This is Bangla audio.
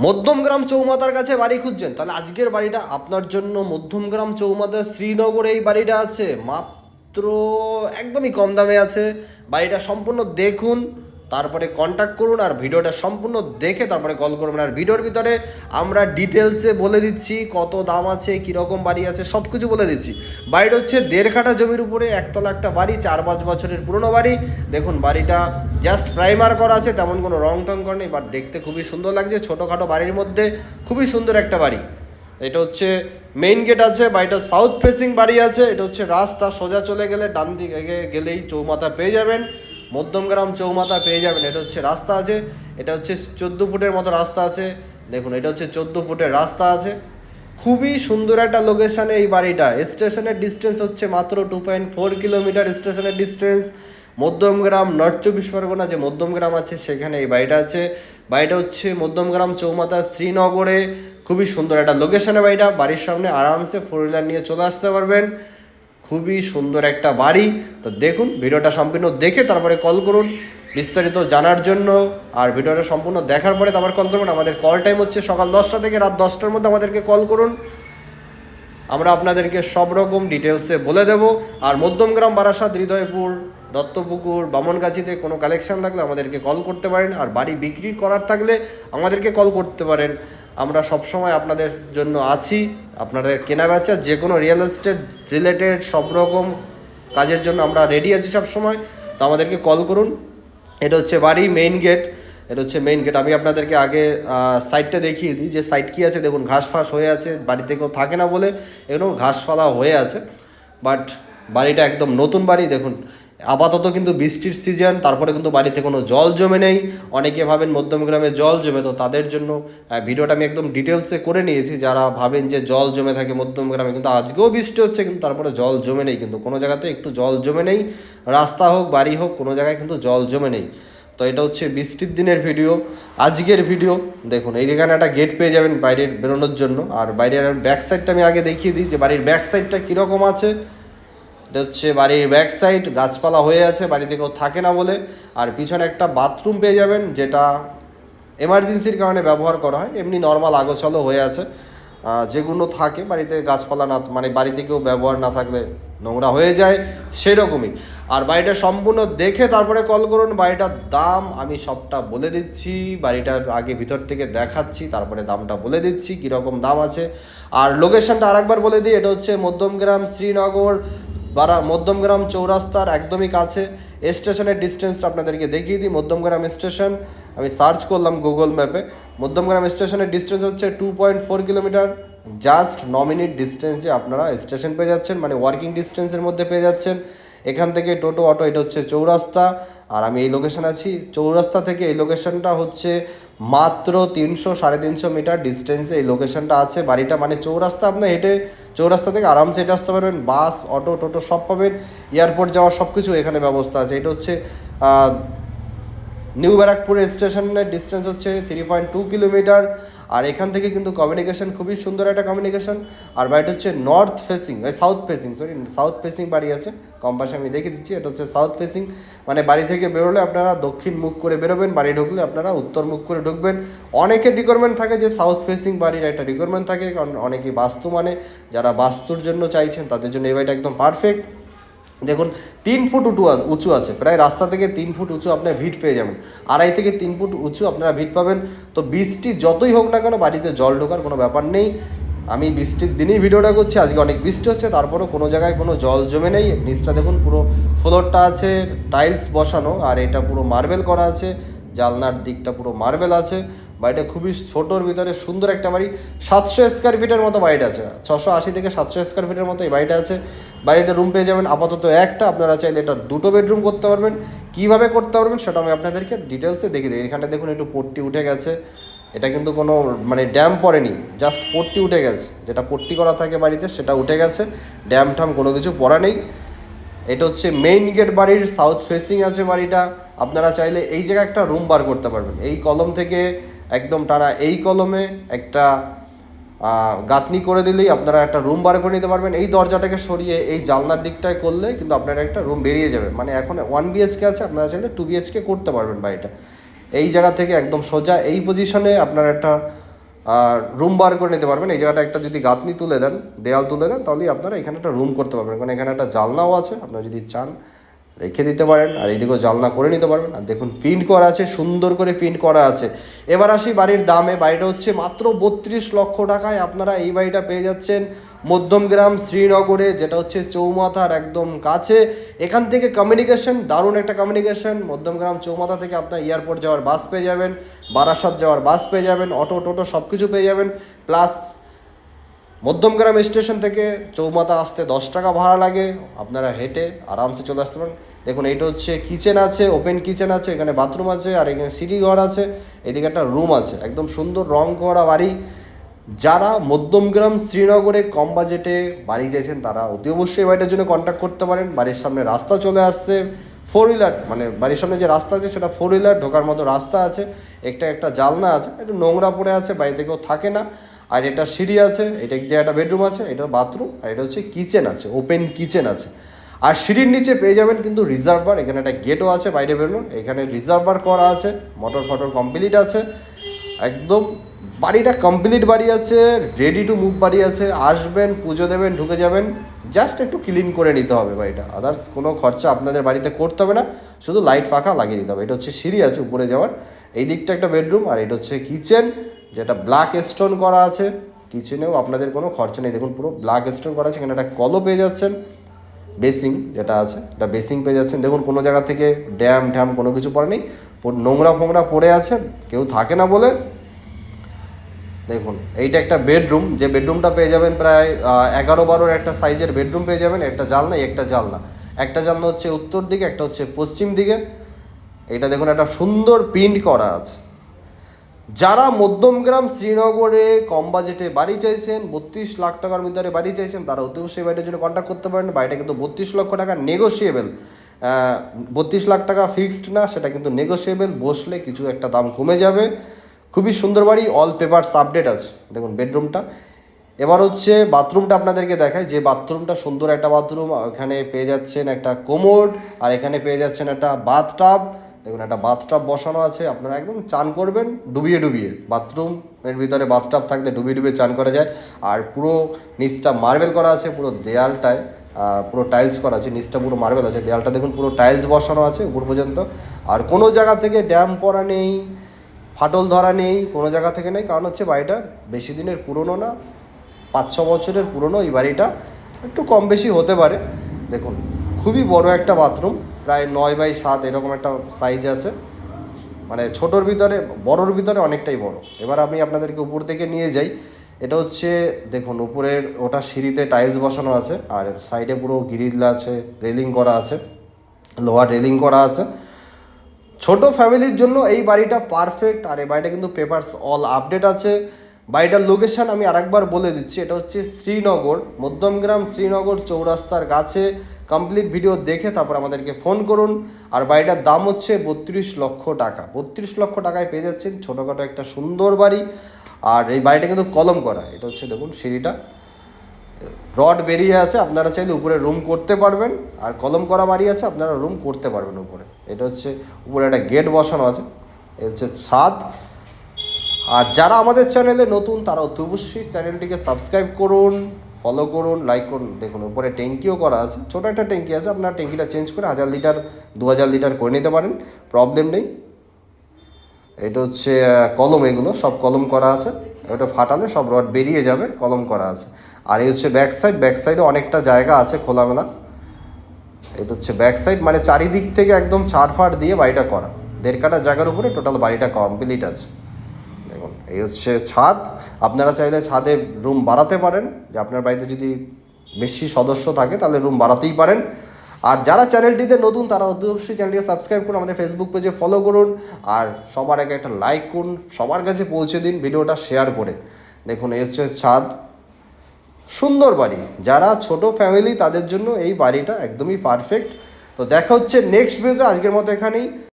মধ্যমগ্রাম চৌমাতার কাছে বাড়ি খুঁজছেন। তাহলে আজকের বাড়িটা আপনার জন্য মধ্যমগ্রাম চৌমাতার শ্রীনগরে এই বাড়িটা আছে। মাত্র একদমই কম দামে আছে। বাড়িটা সম্পূর্ণ দেখুন। তারপরে কন্ট্যাক্ট করুন আর ভিডিওটা সম্পূর্ণ দেখে তারপরে কল করবেন। আর ভিডিওর ভিতরে আমরা ডিটেলসে বলে দিচ্ছি, কত দাম আছে, কীরকম বাড়ি আছে সব কিছু বলে দিচ্ছি। বাড়িটা হচ্ছে দেড় কাঠা জমির উপরে, একতলা একটা বাড়ি, চার পাঁচ বছরের পুরনো বাড়ি। দেখুন, বাড়িটা জাস্ট প্রাইমার করা আছে, তেমন কোনো রং টং করা নেই বাট দেখতে খুবই সুন্দর লাগছে। ছোটোখাটো বাড়ির মধ্যে খুবই সুন্দর একটা বাড়ি। এটা হচ্ছে মেইন গেট আছে, বাড়িটা সাউথ ফেসিং বাড়ি আছে। এটা হচ্ছে রাস্তা, সোজা চলে গেলে ডান দিকে গেলেই চৌমাথা পেয়ে যাবেন। মধ্যমগ্রাম চৌমাথা পেয়ে যাবেন। এটা হচ্ছে রাস্তা আছে, এটা হচ্ছে চোদ্দ ফুটের মতো রাস্তা আছে। দেখুন, এটা হচ্ছে চোদ্দ ফুটের রাস্তা আছে। খুবই সুন্দর একটা লোকেশানে এই বাড়িটা। স্টেশনের ডিস্টেন্স হচ্ছে মাত্র টু পয়েন্ট ফোর কিলোমিটার স্টেশনের ডিস্টেন্স মধ্যমগ্রাম নর্থ চব্বিশ পরগনা যে মধ্যমগ্রাম আছে, সেখানে এই বাড়িটা আছে। বাড়িটা হচ্ছে মধ্যমগ্রাম চৌমাথা শ্রীনগরে। খুবই সুন্দর একটা লোকেশানে বাড়িটা। বাড়ির সামনে আরামসে ফোর হুইলার নিয়ে চলে আসতে পারবেন। খুবই সুন্দর একটা বাড়ি। তো দেখুন, ভিডিওটা সম্পূর্ণ দেখে তারপরে কল করুন। বিস্তারিত জানার জন্য আর ভিডিওটা সম্পূর্ণ দেখার পরে তারপর কল করুন। আমাদের কল টাইম হচ্ছে সকাল দশটা থেকে রাত দশটার মধ্যে আমাদেরকে কল করুন। আমরা আপনাদেরকে সব রকম ডিটেলসে বলে দেব। আর মধ্যমগ্রাম বারাসাত হৃদয়পুর, দত্তপুকুর, বামনগাছিতে কোনো কালেকশন থাকলে আমাদেরকে কল করতে পারেন। আর বাড়ি বিক্রি করার থাকলে আমাদেরকে কল করতে পারেন। আমরা সবসময় আপনাদের জন্য আছি, আপনাদের কেনা বেচা যে কোনো রিয়েল এস্টেট রিলেটেড সব রকম কাজের জন্য আমরা রেডি আছি সবসময়। তো আমাদেরকে কল করুন। এটা হচ্ছে বাড়ি মেইন গেট এটা হচ্ছে মেইন গেট আমি আপনাদেরকে আগে সাইডটা দেখিয়ে দিই, যে সাইড কী আছে, দেখুন, ঘাস ফাস হয়ে আছে, বাড়িতে কেউ থাকে না বলে, এগুলো ঘাস ফালা হয়ে আছে। বাট বাড়িটা একদম নতুন বাড়ি, দেখুন আপাতত কিন্তু বৃষ্টির সিজন, তারপরে কিন্তু বাড়িতে কোনো জল জমে নেই। অনেকে ভাবেন মধ্যমগ্রামে জল জমে, তো তাদের জন্য ভিডিওটা আমি একদম ডিটেলসে করে নিয়েছি। যারা ভাবেন যে জল জমে থাকে মধ্যমগ্রামে কিন্তু আজকেও বৃষ্টি হচ্ছে, কিন্তু তারপরে জল জমে নেই। কিন্তু কোনো জায়গাতে একটু জল জমে নেই। রাস্তা হোক, বাড়ি হোক, কোনো জায়গায় কিন্তু জল জমে নেই। তো এটা হচ্ছে বৃষ্টির দিনের ভিডিও, আজকের ভিডিও। দেখুন, এইখানে একটা গেট পেয়ে যাবেন বাইরের বেরোনোর জন্য। আর বাইরের ব্যাক সাইডটা আমি আগে দেখিয়ে দিই যে বাড়ির ব্যাক সাইডটা কীরকম আছে। এটা হচ্ছে বাড়ির ব্যাক সাইড গাছপালা হয়ে আছে, বাড়িতে কেউ থাকে না বলে। আর পিছনে একটা বাথরুম পেয়ে যাবেন, যেটা এমার্জেন্সির কারণে ব্যবহার করা হয়। এমনি নর্মাল আগোছালো হয়ে আছে। যেগুলো থাকে, বাড়িতে গাছপালা না মানে বাড়িতে কেউ ব্যবহার না থাকলে নোংরা হয়ে যায় সেই রকমই আর বাড়িটা সম্পূর্ণ দেখে তারপরে কল করুন, বাড়িটার দাম আমি সবটা বলে দিচ্ছি, বাড়িটার আগে ভিতর থেকে দেখাচ্ছি, তারপরে দামটা বলে দিচ্ছি, কীরকম দাম আছে। আর লোকেশনটা আরেকবার বলে দিই, এটা হচ্ছে মধ্যমগ্রাম শ্রীনগর বারা মধ্যমগ্রাম চৌরাস্তার একদমই কাছে। স্টেশনের ডিস্টেন্সটা আপনাদেরকে দেখিয়ে দিই, মধ্যমগ্রাম স্টেশন আমি সার্চ করলাম গুগল ম্যাপে মধ্যমগ্রাম স্টেশনের ডিস্টেন্স হচ্ছে two point four kilometre. Just ন মিনিট ডিস্টেন্সে আপনারা স্টেশন পেয়ে যাচ্ছেন মানে ওয়ার্কিং ডিস্টেন্সের মধ্যে পেয়ে যাচ্ছেন। এখান থেকে টোটো অটো এটা হচ্ছে চৌরাস্তা। আর আমি এই লোকেশন আছি। চৌরাস্তা থেকে এই লোকেশনটা হচ্ছে মাত্র তিনশো সাড়ে তিনশো মিটার ডিস্টেন্সে এই লোকেশনটা আছে। বাড়িটা মানে চৌরাস্তা আপনার হেঁটে চৌরাস্তা থেকে আরামসে হেঁটে আসতে পারবেন। বাস, অটো, টোটো সব পাবেন। এয়ারপোর্ট যাওয়ার সব কিছু এখানে ব্যবস্থা আছে। এটা হচ্ছে নিউ ব্যারাকপুর স্টেশনের ডিস্টেন্স হচ্ছে থ্রি পয়েন্ট টু কিলোমিটার আর এখান থেকে কিন্তু কমিউনিকেশন খুবই সুন্দর একটা কমিউনিকেশন আর বাড়িটা হচ্ছে north facing south facing sorry south facing বাড়ি আছে। কম্পাসে আমি দেখে দিচ্ছি, এটা হচ্ছে সাউথ ফেসিং মানে বাড়ি থেকে বেরোলে আপনারা দক্ষিণ মুখ করে বেরোবেন, বাড়ি ঢুকলে আপনারা উত্তর মুখ করে ঢুকবেন। অনেকের রিকোয়ারমেন্ট থাকে যে সাউথ ফেসিং বাড়ির একটা রিকোয়ারমেন্ট থাকে, কারণ অনেকেই বাস্তু মানে। যারা বাস্তুর জন্য চাইছেন, তাদের জন্য এই বাড়িটা একদম পারফেক্ট দেখুন, তিন ফুট উঁচু উঁচু আছে, প্রায় রাস্তা থেকে তিন ফুট উঁচু আপনার ভিট পেয়ে যাবেন। আড়াই থেকে তিন ফুট উঁচু আপনারা ভিট পাবেন। তো বৃষ্টি যতই হোক না কেন, বাড়িতে জল ঢোকার কোনো ব্যাপার নেই। আমি বৃষ্টির দিনেই ভিডিওটা করছি, আজকে অনেক বৃষ্টি হচ্ছে, তারপরেও কোনো জায়গায় কোনো জল জমে নেই। নিচটা দেখুন, পুরো ফ্লোরটা আছে, টাইলস বসানো, আর এটা পুরো মার্বেল করা আছে, জালনার দিকটা পুরো মার্বেল আছে। বাড়িটা খুবই ছোটোর ভিতরে সুন্দর একটা বাড়ি। সাতশো স্কোয়ার ফিটের মতো বাড়িটা আছে। ছশো আশি থেকে সাতশো স্কোয়ার ফিটের মতো এই বাড়িটা আছে। বাড়িতে রুম পেয়ে যাবেন আপাতত একটা। আপনারা চাইলে এটা দুটো বেডরুম করতে পারবেন। কীভাবে করতে পারবেন সেটা আমি আপনাদেরকে ডিটেলসে দেখিয়ে দিই এখানটা দেখুন, একটু পট্টি উঠে গেছে। এটা কিন্তু কোনো মানে ড্যাম পড়েনি জাস্ট পট্টি উঠে গেছে। যেটা পট্টি করা থাকে বাড়িতে, সেটা উঠে গেছে। ড্যাম ঠাম কোনো কিছু পড়া নেই। এটা হচ্ছে মেইন গেট বাড়ির সাউথ ফেসিং আছে বাড়িটা। আপনারা চাইলে এই জায়গায় একটা রুম বার করতে পারবেন। এই কলম থেকে একদম তারা এই কলমে একটা গাঁথনি করে দিলেই আপনারা একটা রুম বার করে নিতে পারবেন। এই দরজাটাকে সরিয়ে এই জানলার দিকটায় করলে কিন্তু আপনারা একটা রুম বেরিয়ে যাবে। মানে এখন ওয়ান বিএচকে আছে, আপনারা চাইলে টু বিএচকে করতে পারবেন বাড়িটা এই জায়গা থেকে একদম সোজা এই পজিশনে আপনারা একটা রুম বার করে নিতে পারবেন। এই জায়গাটা একটা যদি গাঁথনি তুলে দেন, দেয়াল তুলে দেন, তাহলেই আপনারা এখানে একটা রুম করতে পারবেন। কারণ এখানে একটা জালনাও আছে, আপনারা যদি চান রেখে দিতে পারেন, আর এইদিকেও জালনা করে নিতে পারবেন। আর দেখুন প্রিন্ট করা আছে, সুন্দর করে প্রিন্ট করা আছে। এবার আসি বাড়ির দামে। বাড়িটা হচ্ছে মাত্র বত্রিশ লক্ষ টাকায়। আপনারা এই বাড়িটা পেয়ে যাচ্ছেন মধ্যমগ্রাম শ্রীনগরে, যেটা হচ্ছে চৌমাথার একদম কাছে। এখান থেকে কমিউনিকেশন দারুণ একটা কমিউনিকেশন মধ্যমগ্রাম চৌমাথা থেকে আপনার এয়ারপোর্ট যাওয়ার বাস পেয়ে যাবেন, বারাসাত যাওয়ার বাস পেয়ে যাবেন, অটো টোটো সব কিছু পেয়ে যাবেন। প্লাস মধ্যমগ্রাম স্টেশন থেকে চৌমাথা আসতে দশ টাকা ভাড়া লাগে। আপনারা হেঁটে আরামসে চলে আসতে পারেন। দেখুন, এইটা হচ্ছে কিচেন আছে ওপেন কিচেন আছে, এখানে বাথরুম আছে, আর এখানে সিঁড়ি ঘর আছে, এদিকে একটা রুম আছে। একদম সুন্দর রং করা বাড়ি। যারা মধ্যমগ্রাম শ্রীনগরে কম বাজেটে বাড়ি চাইছেন, তারা অতি অবশ্যই বাড়িটার জন্য কন্ট্যাক্ট করতে পারেন। বাড়ির সামনে রাস্তা চলে আসছে ফোর হুইলার মানে বাড়ির সামনে যে রাস্তা আছে, সেটা ফোর হুইলার ঢোকার মতো রাস্তা আছে। একটা একটা জালনা আছে, একটু নোংরা পড়ে আছে, বাড়িতে কেউ থাকে না। আর এটা সিঁড়ি আছে, এটা একটা বেডরুম আছে, এটা বাথরুম আর এটা হচ্ছে কিচেন আছে ওপেন কিচেন আছে। আর সিঁড়ির নিচে পেয়ে যাবেন কিন্তু রিজার্ভার, এখানে একটা গেটও আছে বাইরে বেরোনোর। এখানে রিজার্ভার করা আছে মোটর ফটর কমপ্লিট আছে। একদম বাড়িটা কমপ্লিট বাড়ি আছে রেডি টু মুভ বাড়ি আছে। আসবেন, পুজো দেবেন, ঢুকে যাবেন জাস্ট একটু ক্লিন করে নিতে হবে বাড়িটা। আদার্স কোনো খরচা আপনাদের বাড়িতে করতে হবে না, শুধু লাইট ফাঁকা লাগিয়ে দিতে হবে। এটা হচ্ছে সিঁড়ি আছে উপরে যাওয়ার। এই দিকটা একটা বেডরুম আর এটা হচ্ছে কিচেন যেটা ব্ল্যাক স্টোন করা আছে। কিচেনেও আপনাদের কোনো খরচা নেই। দেখুন পুরো ব্ল্যাক স্টোন করা আছে, এখানে একটা কলও পেয়ে যাচ্ছেন। বেসিং যেটা আছে, এটা বেসিং পেয়ে যাচ্ছেন। দেখুন, কোনো জায়গা থেকে ড্যাম ট্যাম কোনো কিছু পড়ে নেই নোংরা ফোংরা পড়ে আছে, কেউ থাকে না বলে। দেখুন, এইটা একটা বেডরুম, যে বেডরুমটা পেয়ে যাবেন প্রায় এগারো বারোর একটা সাইজের বেডরুম পেয়ে যাবেন। একটা জালনা একটা জালনা। একটা জালনা হচ্ছে উত্তর দিকে, একটা হচ্ছে পশ্চিম দিকে। এটা দেখুন, একটা সুন্দর প্রিন্ট করা আছে। যারা মধ্যমগ্রাম শ্রীনগরে কম বাজেটে বাড়ি চাইছেন, বত্রিশ লাখ টাকার ভিতরে বাড়ি চাইছেন, তারা অতি অবশ্যই বাড়িটার জন্য কন্ট্যাক্ট করতে পারেন। বাড়িটা কিন্তু বত্রিশ লক্ষ টাকা নেগোসিয়েবল বত্রিশ লাখ টাকা ফিক্সড না, সেটা কিন্তু নেগোসিয়েবল বসলে কিছু একটা দাম কমে যাবে। খুবই সুন্দর বাড়ি অল পেপারস আপডেট আছে। দেখুন বেডরুমটা এবার হচ্ছে বাথরুমটা আপনাদেরকে দেখায় যে বাথরুমটা সুন্দর একটা বাথরুম এখানে পেয়ে যাচ্ছেন একটা কোমোড আর এখানে পেয়ে যাচ্ছেন একটা বাথটাব দেখুন, একটা বাথটাব বসানো আছে, আপনারা একদম চান করবেন, ডুবিয়ে ডুবিয়ে। বাথরুম এর ভিতরে বাথটাব থাকলে ডুবিয়ে ডুবিয়ে চান করা যায়। আর পুরো নিচটা মার্বেল করা আছে, পুরো দেয়ালটায় পুরো টাইলস করা আছে, নিচটা পুরো মার্বেল আছে। দেয়ালটা দেখুন, পুরো টাইলস বসানো আছে উপর পর্যন্ত। আর কোনো জায়গা থেকে ড্যাম পড়া নেই, ফাটল ধরা নেই, কোনো জায়গা থেকে নেই। কারণ হচ্ছে বাড়িটা বেশি দিনের পুরনো না পাঁচ ছ বছরের পুরনো। এই বাড়িটা একটু কম বেশি হতে পারে। দেখুন, খুবই বড় একটা বাথরুম প্রায় নয় বাই সাত এরকম একটা সাইজ আছে। মানে ছোটোর ভিতরে, বড়োর ভিতরে অনেকটাই বড়। এবার আমি আপনাদেরকে উপর থেকে নিয়ে যাই। এটা হচ্ছে, দেখুন, উপরের ওটা সিঁড়িতে টাইলস বসানো আছে, আর সাইডে পুরো গ্রিল আছে রেলিং করা আছে, লোহার রেলিং করা আছে। ছোট ফ্যামিলির জন্য এই বাড়িটা পারফেক্ট আর এই বাড়িটা কিন্তু পেপারস অল আপডেট আছে। বাড়িটার লোকেশন আমি আরেকবার বলে দিচ্ছি, এটা হচ্ছে শ্রীনগর, মধ্যমগ্রাম শ্রীনগর চৌরাস্তার কাছে। কমপ্লিট ভিডিও দেখে তারপর আমাদেরকে ফোন করুন। আর বাড়িটার দাম হচ্ছে বত্রিশ লক্ষ টাকা। বত্রিশ লক্ষ টাকায় পেয়ে যাচ্ছেন ছোটোখাটো একটা সুন্দর বাড়ি। আর এই বাড়িটা কিন্তু কলম করা। এটা হচ্ছে দেখুন সিঁড়িটা। রড বেরিয়ে আছে, আপনারা চাইলে উপরে রুম করতে পারবেন। আর কলম করা বাড়ি আছে, আপনারা রুম করতে পারবেন উপরে। এটা হচ্ছে, উপরে একটা গেট বসানো আছে। এ হচ্ছে ছাদ। আর যারা আমাদের চ্যানেলে নতুন, তারা অতি অবশ্যই চ্যানেলটিকে সাবস্ক্রাইব করুন। ফলো করুন লাইক করুন। দেখুন, উপরে ট্যাঙ্কিও করা আছে। ছোটো একটা ট্যাঙ্কি আছে। আপনার ট্যাঙ্কিটা চেঞ্জ করে হাজার লিটার দু হাজার লিটার করে নিতে পারেন। প্রবলেম নেই। এটা হচ্ছে কলম এগুলো, সব কলম করা আছে। ওটা ফাটালে সব রড বেরিয়ে যাবে, কলম করা আছে। আর এই হচ্ছে ব্যাক সাইড ব্যাক সাইডে অনেকটা জায়গা আছে খোলামেলা। এটা হচ্ছে ব্যাক সাইড মানে চারিদিক থেকে একদম ছাড় ফাড় দিয়ে বাড়িটা করা। দেড় কাটা জায়গার উপরে টোটাল বাড়িটা কমপ্লিট আছে। এই হচ্ছে ছাদ। আপনারা চাইলে ছাদে রুম বাড়াতে পারেন। যে আপনার বাড়িতে যদি বেশি সদস্য থাকে, তাহলে রুম বাড়াতেই পারেন। আর যারা চ্যানেলটিতে নতুন, তারা অবশ্যই চ্যানেলটিকে সাবস্ক্রাইব করুন, আমাদের ফেসবুক পেজে ফলো করুন। আর সবার আগে একটা লাইক করুন, সবার কাছে পৌঁছে দিন ভিডিওটা শেয়ার করে। দেখুন, এই হচ্ছে ছাদ। সুন্দর বাড়ি। যারা ছোট ফ্যামিলি তাদের জন্য এই বাড়িটা একদমই পারফেক্ট তো দেখা হচ্ছে নেক্সট ভিডিওতে আজকের মতো এখানেই।